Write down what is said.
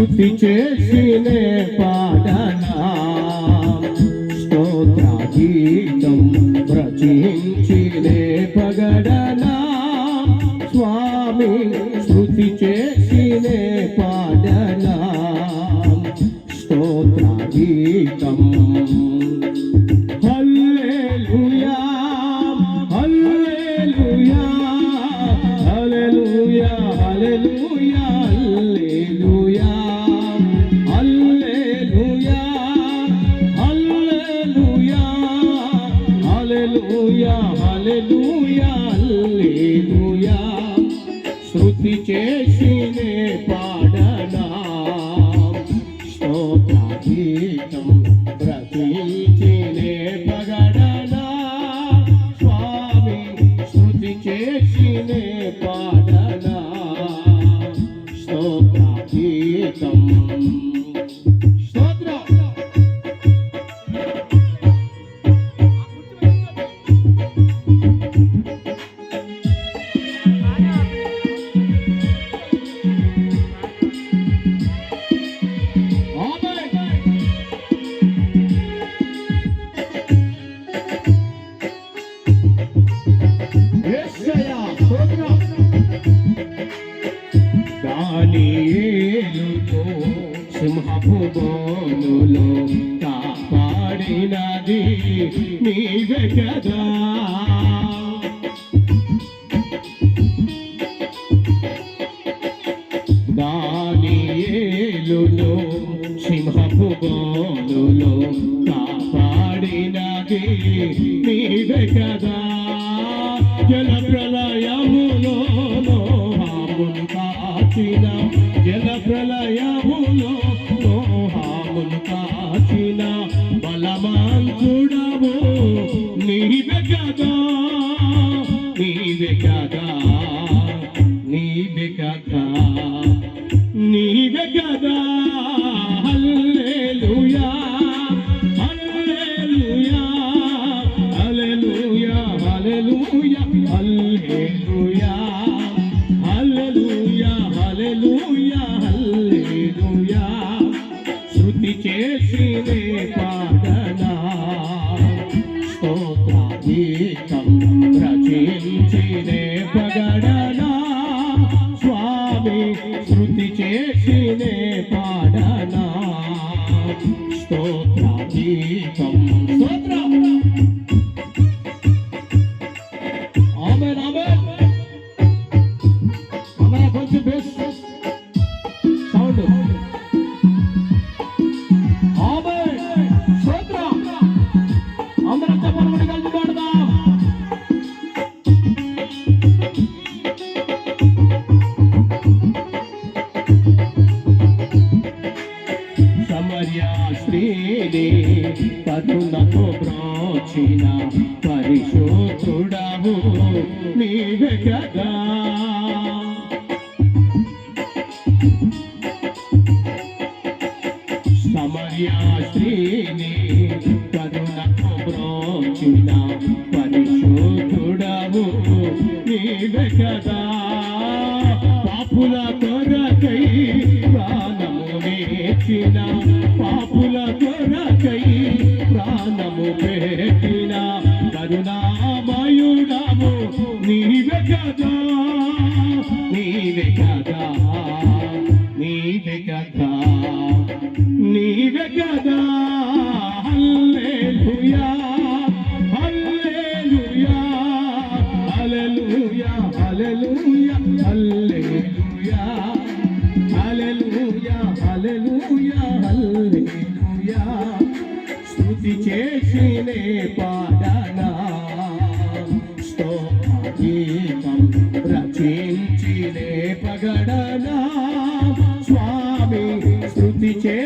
స్థుతి చేసినే పాడనా? స్తోత్ర గీతం రచించినే పగడనా? స్వామి స్థుతి చేసినే పాడనా? స్తోత్ర గీతం హల్లెలూయా హల్లెలూయా హల్లెలూయా హల్లెలూయా. హల్లెలూయా హల్లెలూయా హల్లెలూయా హల్లెలూయా. శృతి చేసినే పాడనా. స్తోత్ర గీతం ప్రతించినే సింహపు కాపాడినది నీవే కదా. దానియేలును సింహపు బోనులో కాపాడినది నీవే కదా. జల ప్రళయములో కాచిన కదా? నీవే కదా? నీవే కదా? నీవే కదా? హల్లెలూయా హల్లెలూయా హల్లెలూయా హల్లెలూయా హల్లెలూయా హల్లెలూయా హల్లెలూయా హల్లెలూయా. శృతి చేసినే గీతం రచించినే పగడనా? స్వామి శృతి చేసినే పాడనా? స్తోత్ర. శాస్త్రీని పరులకు బ్రోచిన పరిశోధుడవు నీవే కదా సమయాశ్రీని కరుణకు బ్రోచిన పరిశోధుడవు నీవే కదా పెట్టిన కరుణామయుడము నీవే కదా నీవే కదా నీవే కదా నీవే కదా. హల్లెలూయా హల్లెలూయా హల్లెలూయా హల్లెలూయా హల్లెలూయా హల్లెలూయా. స్థుతి చేసినే పాడనా? స్తోమగీతం రచించినే పగడనా స్వామి స్థుతి చే